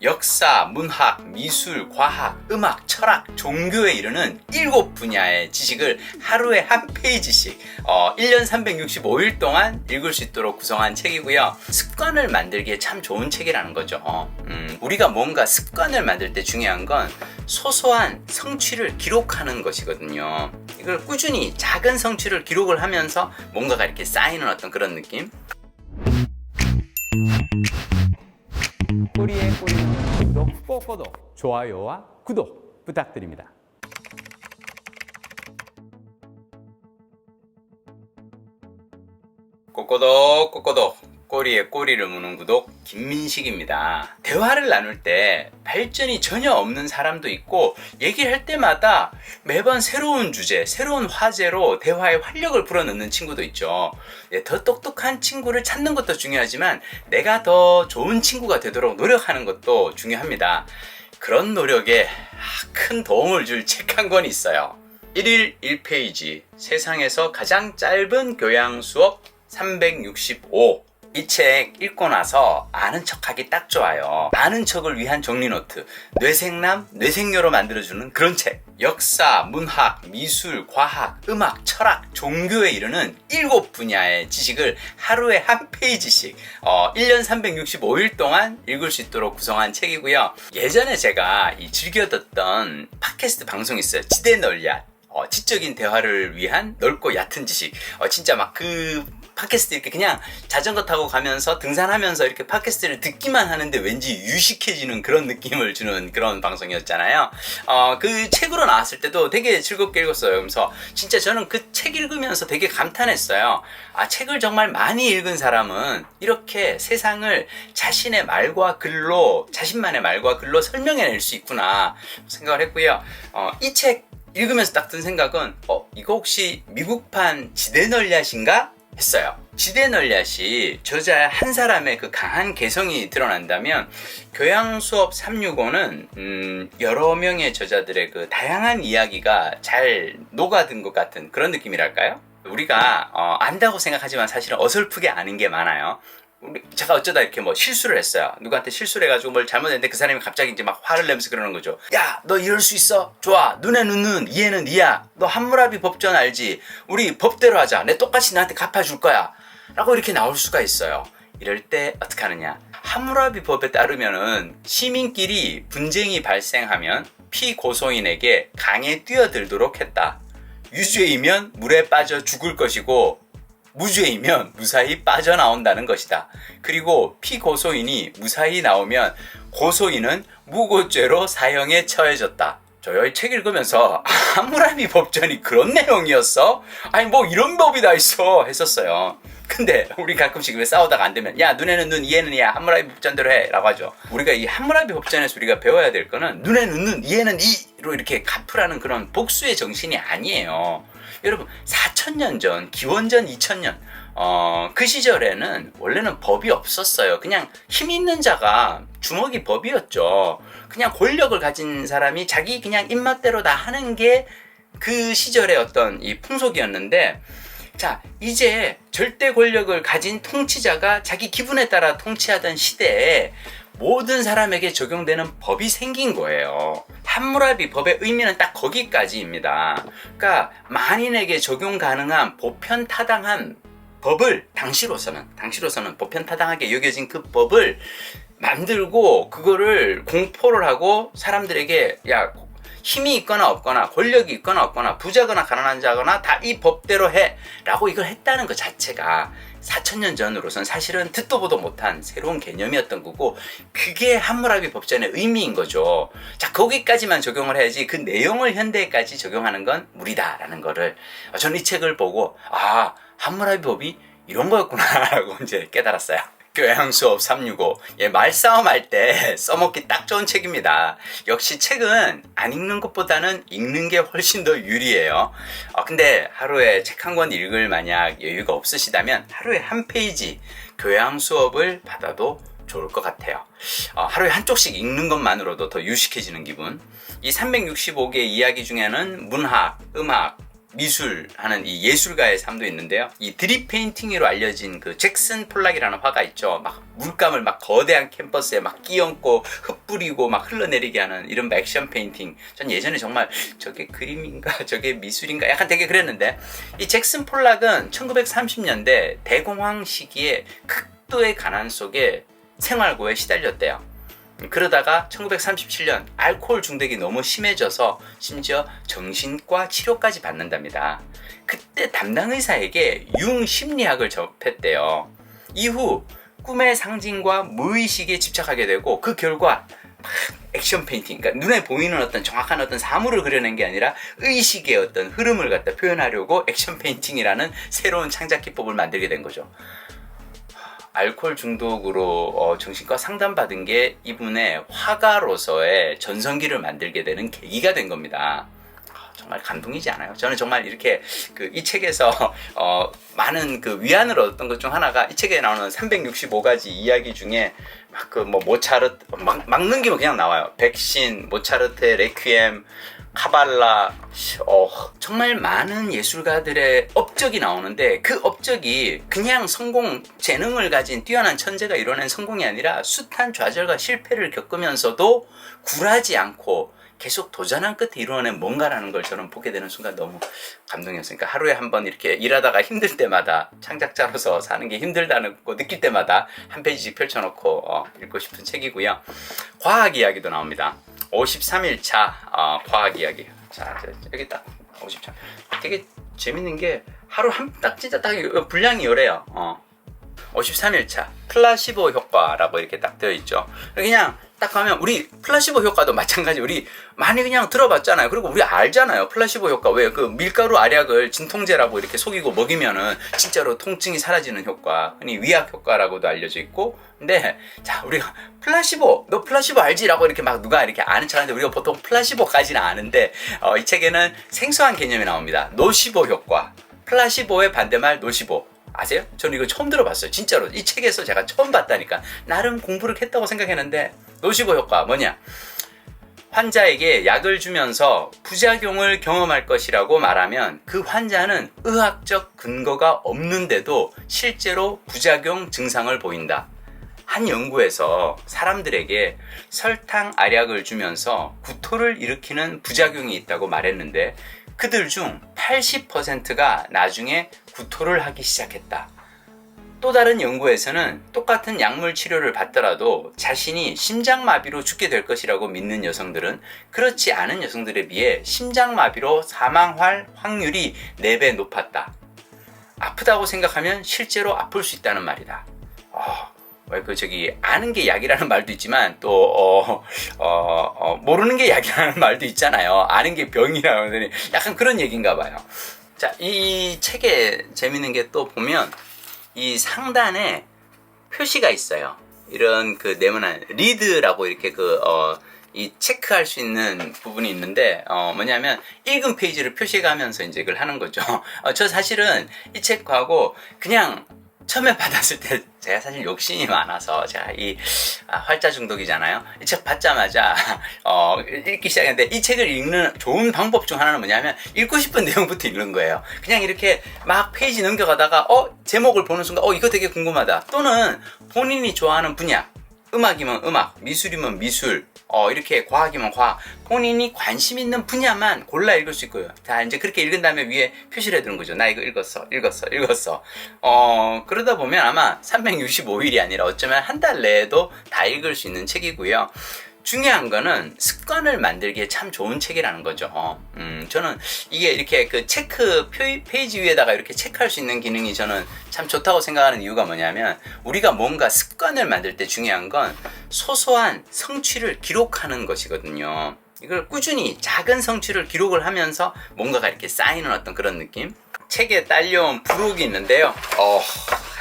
역사, 문학, 미술, 과학, 음악, 철학, 종교에 이르는 일곱 분야의 지식을 하루에 한 페이지씩 어, 1년 365일 동안 읽을 수 있도록 구성한 책이고요. 습관을 만들기에 참 좋은 책이라는 거죠. 음, 우리가 뭔가 습관을 만들 때 중요한 건 소소한 성취를 기록하는 것이거든요. 이걸 꾸준히 작은 성취를 기록을 하면서 뭔가가 이렇게 쌓이는 어떤 그런 느낌? 꼬리에 꼬리는 구독 꼭꼬독 좋아요와 구독 부탁드립니다. 꼬꼬독 꼬꼬독 꼬리에 꼬리를 무는 구독 김민식입니다. 대화를 나눌 때 발전이 전혀 없는 사람도 있고 얘기를 할 때마다 매번 새로운 주제, 새로운 화제로 대화에 활력을 불어넣는 친구도 있죠. 예, 더 똑똑한 친구를 찾는 것도 중요하지만 내가 더 좋은 친구가 되도록 노력하는 것도 중요합니다. 그런 노력에 큰 도움을 줄 책 한 권 있어요. 1일 1페이지 세상에서 가장 짧은 교양 수업 365 이 책 읽고 나서 아는 척하기 딱 좋아요. 아는 척을 위한 정리 노트, 뇌생남, 뇌생녀로 만들어주는 그런 책. 역사, 문학, 미술, 과학, 음악, 철학, 종교에 이르는 일곱 분야의 지식을 하루에 한 페이지씩 어, 1년 365일 동안 읽을 수 있도록 구성한 책이고요. 예전에 제가 이 즐겨 듣던 팟캐스트 방송이 있어요. 지대 널야. 어, 지적인 대화를 위한 넓고 얕은 지식. 어, 진짜 막그 팟캐스트 이렇게 그냥 자전거 타고 가면서 등산하면서 이렇게 팟캐스트를 듣기만 하는데 왠지 유식해지는 그런 느낌을 주는 그런 방송이었잖아요. 어, 그 책으로 나왔을 때도 되게 즐겁게 읽었어요. 그래서 진짜 저는 그 책 읽으면서 되게 감탄했어요. 아, 책을 정말 많이 읽은 사람은 이렇게 세상을 자신의 말과 글로, 자신만의 말과 글로 설명해낼 수 있구나 생각을 했고요. 어, 이책 읽으면서 딱 든 생각은 어 이거 혹시 미국판 지대널리앗인가 했어요. 지대널리앗이 저자 한 사람의 그 강한 개성이 드러난다면 교양 수업 365는 음, 여러 명의 저자들의 그 다양한 이야기가 잘 녹아든 것 같은 그런 느낌이랄까요? 우리가 어, 안다고 생각하지만 사실은 어설프게 아는 게 많아요. 우리 제가 어쩌다 이렇게 뭐 실수를 했어요. 누구한테 실수를 해가지고 뭘 잘못했는데 그 사람이 갑자기 이제 막 화를 내면서 그러는 거죠. 야, 너 이럴 수 있어? 좋아. 눈에 눈은 이해는 이야. 너 한무라비 법전 알지? 우리 법대로 하자. 내 똑같이 나한테 갚아줄 거야. 라고 이렇게 나올 수가 있어요. 이럴 때 어떻게 하느냐? 하무라비 법에 따르면은 시민끼리 분쟁이 발생하면 피고소인에게 강에 뛰어들도록 했다. 유죄이면 물에 빠져 죽을 것이고 무죄이면 무사히 빠져나온다는 것이다. 그리고 피고소인이 무사히 나오면 고소인은 무고죄로 사형에 처해졌다. 저요 이책 읽으면서 아, 하무라비 법전이 그런 내용이었어? 아니 뭐 이런 법이 다 있어 했었어요. 근데 우리 가끔씩 왜 싸우다가 안 되면 야 눈에는 눈 이해는 이야 하무라비 법전대로 해라고 하죠. 우리가 이 하무라비 법전에서 우리가 배워야 될 거는 눈에는 눈 이해는 이로 이렇게 갚으라는 그런 복수의 정신이 아니에요. 여러분 4천년 전 기원전 2000년 어, 그 시절에는 원래는 법이 없었어요. 그냥 힘 있는 자가 주먹이 법이었죠. 그냥 권력을 가진 사람이 자기 그냥 입맛대로 다 하는 게 그 시절의 어떤 이 풍속이었는데 자, 이제 절대 권력을 가진 통치자가 자기 기분에 따라 통치하던 시대에 모든 사람에게 적용되는 법이 생긴 거예요. 함무라비 법의 의미는 딱 거기까지입니다. 그러니까 만인에게 적용 가능한 보편 타당한 법을 당시로서는 당시로서는 보편 타당하게 여겨진 그 법을 만들고 그거를 공포를 하고 사람들에게 야 힘이 있거나 없거나 권력이 있거나 없거나 부자거나 가난한 자거나 다 이 법대로 해 라고 이걸 했다는 것 자체가 4천년 전으로선 사실은 듣도 보도 못한 새로운 개념이었던 거고 그게 함무라비 법전의 의미인 거죠. 자 거기까지만 적용을 해야지 그 내용을 현대까지 적용하는 건 무리다라는 거를 저는 이 책을 보고 아 함무라비 법이 이런 거였구나라고 이제 깨달았어요. 교양 수업 365. 예, 말싸움 할 때 써먹기 딱 좋은 책입니다. 역시 책은 안 읽는 것보다는 읽는 게 훨씬 더 유리해요. 어, 근데 하루에 책 한 권 읽을 만약 여유가 없으시다면 하루에 한 페이지 교양 수업을 받아도 좋을 것 같아요. 어, 하루에 한쪽씩 읽는 것만으로도 더 유식해지는 기분. 이 365개 이야기 중에는 문학, 음악, 미술하는 이 예술가의 삶도 있는데요. 이 드립 페인팅으로 알려진 그 잭슨 폴락이라는 화가 있죠. 막 물감을 막 거대한 캔버스에 막 끼얹고 흩뿌리고 막 흘러내리게 하는 이런 액션 페인팅. 전 예전에 정말 저게 그림인가 저게 미술인가 약간 되게 그랬는데 이 잭슨 폴락은 1930년대 대공황 시기에 극도의 가난 속에 생활고에 시달렸대요. 그러다가 1937년 알코올 중독이 너무 심해져서 심지어 정신과 치료까지 받는답니다. 그때 담당 의사에게 융 심리학을 접했대요. 이후 꿈의 상징과 무의식에 집착하게 되고 그 결과 막 액션 페인팅, 그러니까 눈에 보이는 어떤 정확한 어떤 사물을 그려낸 게 아니라 의식의 어떤 흐름을 갖다 표현하려고 액션 페인팅이라는 새로운 창작 기법을 만들게 된 거죠. 알코올 중독으로 어, 정신과 상담받은 게 이분의 화가로서의 전성기를 만들게 되는 계기가 된 겁니다. 아, 정말 감동이지 않아요? 저는 정말 이렇게 그 이 책에서 어, 많은 그 위안을 얻었던 것 중 하나가 이 책에 나오는 365가지 이야기 중에 막 그 뭐 모차르트 막, 막 넘기면 그냥 나와요. 백신, 모차르트의 레퀴엠, 카발라, 어, 정말 많은 예술가들의 업적이 나오는데 그 업적이 그냥 성공, 재능을 가진 뛰어난 천재가 이뤄낸 성공이 아니라 숱한 좌절과 실패를 겪으면서도 굴하지 않고 계속 도전한 끝에 이루어낸 뭔가라는 걸 저는 보게 되는 순간 너무 감동이었으니까 하루에 한 번 이렇게 일하다가 힘들 때마다 창작자로서 사는 게 힘들다는 거 느낄 때마다 한 페이지씩 펼쳐놓고 어, 읽고 싶은 책이고요. 과학 이야기도 나옵니다. 53일차 어, 과학 이야기. 자, 저, 여기 딱 50차. 되게 재밌는 게 하루 한 딱 진짜 딱 분량이 요래요. 어. 53일차 플라시보 효과라고 이렇게 딱 되어 있죠. 그냥 딱 하면 우리 플라시보 효과도 마찬가지 우리 많이 그냥 들어봤잖아요. 그리고 우리 알잖아요. 플라시보 효과 왜 그 밀가루 알약을 진통제라고 이렇게 속이고 먹이면은 진짜로 통증이 사라지는 효과, 흔히 위약 효과라고도 알려져 있고. 근데 자 우리가 플라시보 너 플라시보 알지라고 이렇게 막 누가 이렇게 아는 척하는데 우리가 보통 플라시보까지는 아는데 어, 이 책에는 생소한 개념이 나옵니다. 노시보 효과, 플라시보의 반대말 노시보. 아세요? 저는 이거 처음 들어봤어요. 진짜로. 이 책에서 제가 처음 봤다니까. 나름 공부를 했다고 생각했는데, 노시보 효과 뭐냐? 환자에게 약을 주면서 부작용을 경험할 것이라고 말하면 그 환자는 의학적 근거가 없는데도 실제로 부작용 증상을 보인다. 한 연구에서 사람들에게 설탕 알약을 주면서 구토를 일으키는 부작용이 있다고 말했는데 그들 중 80%가 나중에 구토를 하기 시작했다. 또 다른 연구에서는 똑같은 약물 치료를 받더라도 자신이 심장마비로 죽게 될 것이라고 믿는 여성들은 그렇지 않은 여성들에 비해 심장마비로 사망할 확률이 4배 높았다. 아프다고 생각하면 실제로 아플 수 있다는 말이다. 어, 왜 그 저기 아는 게 약이라는 말도 있지만 또 어, 어, 어, 모르는 게 약이라는 말도 있잖아요. 아는 게 병이라는 니 약간 그런 얘기인가 봐요. 자, 이 책에 재밌는 게 또 보면 이 상단에 표시가 있어요. 이런 그 네모난 리드라고 이렇게 그 어, 이 체크할 수 있는 부분이 있는데 어 뭐냐면 읽은 페이지를 표시해가면서 이제 이걸 하는 거죠. 어, 저 사실은 이 책하고 그냥 처음에 받았을 때 제가 사실 욕심이 많아서 제가 이 아, 활자 중독이잖아요. 이 책 받자마자 어, 읽기 시작했는데 이 책을 읽는 좋은 방법 중 하나는 뭐냐면 읽고 싶은 내용부터 읽는 거예요. 그냥 이렇게 막 페이지 넘겨가다가 어 제목을 보는 순간 어 이거 되게 궁금하다. 또는 본인이 좋아하는 분야 음악이면 음악, 미술이면 미술, 어, 이렇게 과학이면 과학, 본인이 관심 있는 분야만 골라 읽을 수 있고요. 자, 이제 그렇게 읽은 다음에 위에 표시를 해두는 거죠. 나 이거 읽었어, 읽었어, 읽었어. 어, 그러다 보면 아마 365일이 아니라 어쩌면 한 달 내에도 다 읽을 수 있는 책이고요. 중요한 거는 습관을 만들기에 참 좋은 책이라는 거죠. 음, 저는 이게 이렇게 그 체크 페이지 위에다가 이렇게 체크할 수 있는 기능이 저는 참 좋다고 생각하는 이유가 뭐냐면 우리가 뭔가 습관을 만들 때 중요한 건 소소한 성취를 기록하는 것이거든요. 이걸 꾸준히 작은 성취를 기록을 하면서 뭔가가 이렇게 쌓이는 어떤 그런 느낌? 책에 딸려온 부록이 있는데요. 어,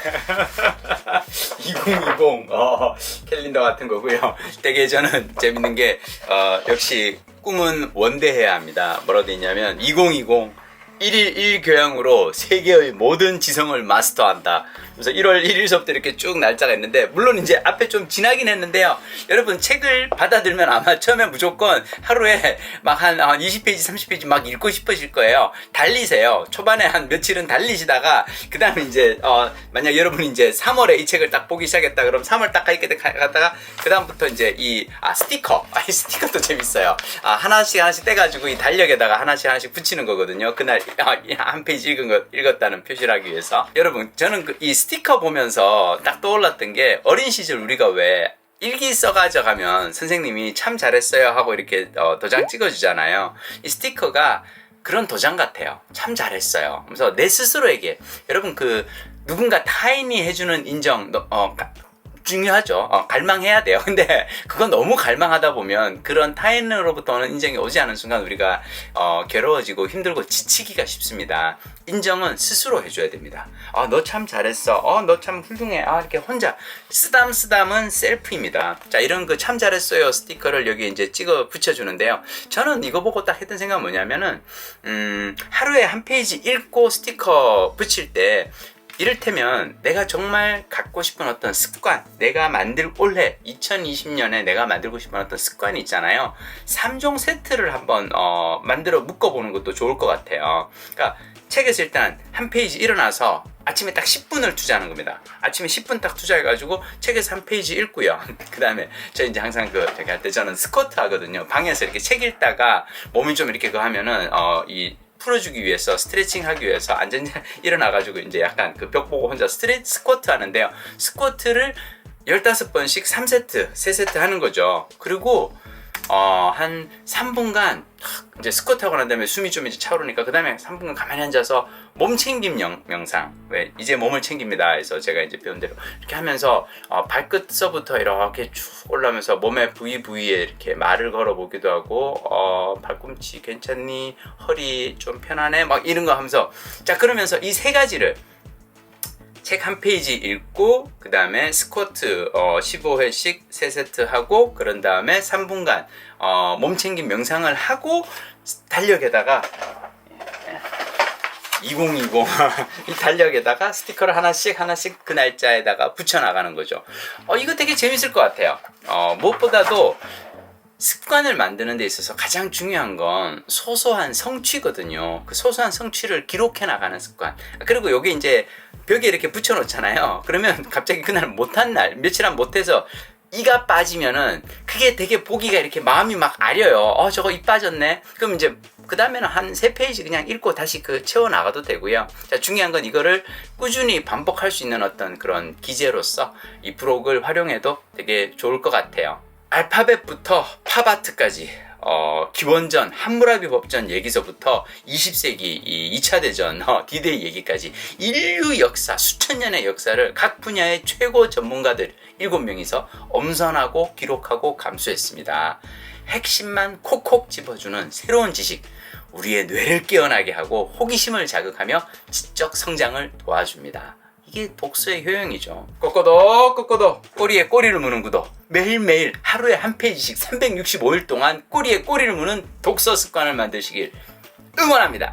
2020 어, 캘린더 같은 거고요. 되게 저는 재밌는 게 어, 역시 꿈은 원대해야 합니다. 뭐라고 돼 있냐면 2020 1일 1교양으로 세계의 모든 지성을 마스터한다. 그래서 1월 1일 수업때 이렇게 쭉 날짜가 있는데 물론 이제 앞에 좀 지나긴 했는데요. 여러분 책을 받아들면 아마 처음에 무조건 하루에 막 한 20페이지, 30페이지 막 읽고 싶으실 거예요. 달리세요. 초반에 한 며칠은 달리시다가 그 다음에 이제 어 만약 여러분이 이제 3월에 이 책을 딱 보기 시작했다 그럼 3월 딱 가게 갔다가 그 다음부터 이제 이 아 스티커, 아 이 스티커도 재밌어요. 아 하나씩 하나씩 떼가지고 이 달력에다가 하나씩 하나씩 붙이는 거거든요. 그날 아, 이한 페이지 읽은 거 읽었다는 표시를 하기 위해서 여러분 저는 그 이 스티커 보면서 딱 떠올랐던 게 어린 시절 우리가 왜 일기 써가져 가면 선생님이 참 잘했어요 하고 이렇게 어, 도장 찍어주잖아요. 이 스티커가 그런 도장 같아요. 참 잘했어요. 그래서 내 스스로에게 여러분 그 누군가 타인이 해주는 인정 너- 어, 가- 중요하죠. 어, 갈망해야 돼요. 근데 그건 너무 갈망하다 보면 그런 타인으로부터 오는 인정이 오지 않은 순간 우리가 어, 괴로워지고 힘들고 지치기가 쉽습니다. 인정은 스스로 해줘야 됩니다. 아, 너참 잘했어. 어, 너 참 훌륭해. 아, 이렇게 혼자 쓰담 쓰담은 셀프입니다. 자, 이런 그 참 잘했어요 스티커를 여기 이제 찍어 붙여주는데요. 저는 이거 보고 딱 했던 생각은 뭐냐면은 음, 하루에 한 페이지 읽고 스티커 붙일 때 이를테면 내가 정말 갖고 싶은 어떤 습관, 내가 만들 올해 2020년에 내가 만들고 싶은 어떤 습관이 있잖아요. 3종 세트를 한번 어, 만들어 묶어보는 것도 좋을 것 같아요. 그러니까 책에서 일단 한 페이지 일어나서 아침에 딱 10분을 투자하는 겁니다. 아침에 10분 딱 투자해가지고 책에서 한 페이지 읽고요. 그 다음에 저 이제 항상 그 제가 할 때 저는 스쿼트 하거든요. 방에서 이렇게 책 읽다가 몸이 좀 이렇게 그 하면은 어이 풀어주기 위해서 스트레칭 하기 위해서 안전 일어나가지고 이제 약간 그 벽 보고 혼자 스트레 스쿼트 하는데요. 스쿼트를 15번씩 3세트, 3세트 하는 거죠. 그리고 어, 한 3분간 이제 스쿼트 하고 난 다음에 숨이 좀 이제 차오르니까 그 다음에 3분간 가만히 앉아서 몸 챙김 영, 명상. 왜 이제 몸을 챙깁니다. 해서 제가 이제 배운 대로 이렇게 하면서 어, 발끝서부터 이렇게 쭉 올라오면서 몸의 부위 부위에 이렇게 말을 걸어 보기도 하고 어, 발꿈치 괜찮니? 허리 좀 편하네? 막 이런 거 하면서 자 그러면서 이 세 가지를 책 한 페이지 읽고 그 다음에 스쿼트 어, 15회씩 3세트 하고 그런 다음에 3분간 어, 몸챙김 명상을 하고 달력에다가 2020 이 달력에다가 스티커를 하나씩 하나씩 그 날짜에다가 붙여 나가는 거죠. 어, 이거 되게 재밌을 것 같아요. 어, 무엇보다도 습관을 만드는 데 있어서 가장 중요한 건 소소한 성취거든요. 그 소소한 성취를 기록해 나가는 습관. 그리고 여기 이제 벽에 이렇게 붙여 놓잖아요. 그러면 갑자기 그날 못한 날, 며칠 안 못해서 이가 빠지면은 그게 되게 보기가 이렇게 마음이 막 아려요. 어, 저거 이 빠졌네. 그럼 이제 그 다음에는 한 세 페이지 그냥 읽고 다시 그 채워 나가도 되고요. 자, 중요한 건 이거를 꾸준히 반복할 수 있는 어떤 그런 기재로서 이 브록을 활용해도 되게 좋을 것 같아요. 알파벳부터 팝아트까지 어, 기원전 함무라비 법전 얘기서부터 20세기 이 2차 대전 어, 디데이 얘기까지 인류 역사 수천 년의 역사를 각 분야의 최고 전문가들 7명이서 엄선하고 기록하고 감수했습니다. 핵심만 콕콕 집어주는 새로운 지식 우리의 뇌를 깨어나게 하고 호기심을 자극하며 지적 성장을 도와줍니다. 이게 독서의 효용이죠. 꼬꼬도 꼬꼬도 꼬리에 꼬리를 무는 구독. 매일매일 하루에 한 페이지씩 365일 동안 꼬리에 꼬리를 무는 독서 습관을 만드시길 응원합니다.